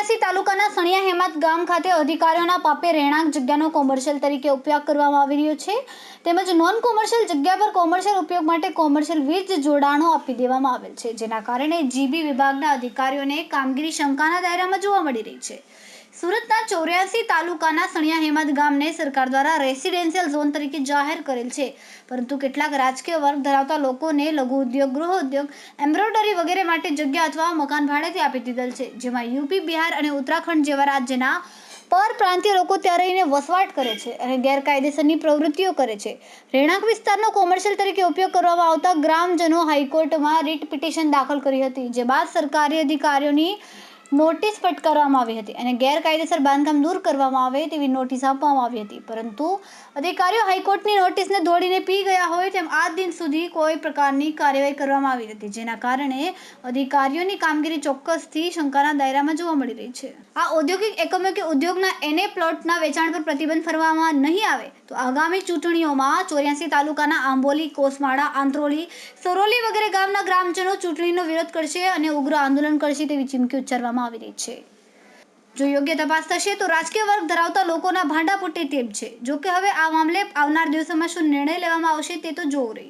તાલુકાના સણિયા હેમત ગામ ખાતે અધિકારીઓના પાપે રહેણાંક જગ્યાનો કોમર્શિયલ તરીકે ઉપયોગ કરવામાં આવી રહ્યો છે. તેમજ નોન કોમર્શિયલ જગ્યા પર કોમર્શિયલ ઉપયોગ માટે કોમર્શિયલ વીજ જોડાણો આપી દેવામાં આવેલ છે, જેના કારણે જીબી વિભાગના અધિકારીઓને કામગીરી શંકાના દાયરામાં જોવા મળી રહી છે. સુરતના ચોર્યાસી તાલુકાના સણિયા હેમત ગામને સરકાર દ્વારા રેસિડેન્શિયલ ઝોન તરીકે જાહેર કરેલ છે. પરંતુ કેટલાક રાજકીય વર્ગ ધરાવતા લોકોને લઘુ ઉદ્યોગ, ગૃહ ઉદ્યોગ એમ્બ્રોઇડરી વગેરે માટે જગ્યા અથવા મકાન ભાડેથી આપી દીધેલ છે, જેમાં યુપી, બિહાર અને ઉત્તરાખંડ જેવા રાજ્યના પરપ્રાંતીય લોકો ત્યાં રહીને વસવાટ કરે છે અને ગેરકાયદેસરની પ્રવૃત્તિઓ કરે છે. રહેણાંક વિસ્તારનો કોમર્શિયલ તરીકે ઉપયોગ કરવામાં આવતા ગ્રામજનો હાઈકોર્ટમાં રીટ પિટિશન દાખલ કરી હતી, જે બાદ સરકારી અધિકારીઓની નોટિસ ફટકારવામાં આવી હતી અને ગેરકાયદેસર બાંધકામ દૂર કરવામાં આવે તેવી નોટિસ આપવામાં આવી હતી. પરંતુ અધિકારીઓ હાઈકોર્ટની નોટિસને દોડીને પી ગયા હોય તેમ આજ દિન સુધી કોઈ પ્રકારની કાર્યવાહી કરવામાં આવી નથી. જેના કારણે અધિકારીઓની કામગીરી ચોક્કસથી શંકાના દાયરામાં જોવા મળી રહી છે. આ ઔદ્યોગિક એકમો કે ઉદ્યોગના એને પ્લોટના વેચાણ પર પ્રતિબંધ ફરવામાં નહીં આવે તો આગામી ચૂંટણીઓમાં ચોર્યાસી તાલુકાના આંબોલી, કોસમાળા, આંત્રોલી, સરોલી વગેરે ગામના ગ્રામજનો ચૂંટણીનો વિરોધ કરશે અને ઉગ્ર આંદોલન કરશે તેવી ચીમકી ઉચ્ચારવામાં આવી રહી છે. જો યોગ્ય તપાસ થશે તો રાજકીય વર્ગ ધરાવતા લોકોના ભાંડા ફૂટે તેમ છે. જો કે હવે આ મામલે આવનાર દિવસોમાં શું નિર્ણય લેવામાં આવશે તે તો જોવું રહ્યું.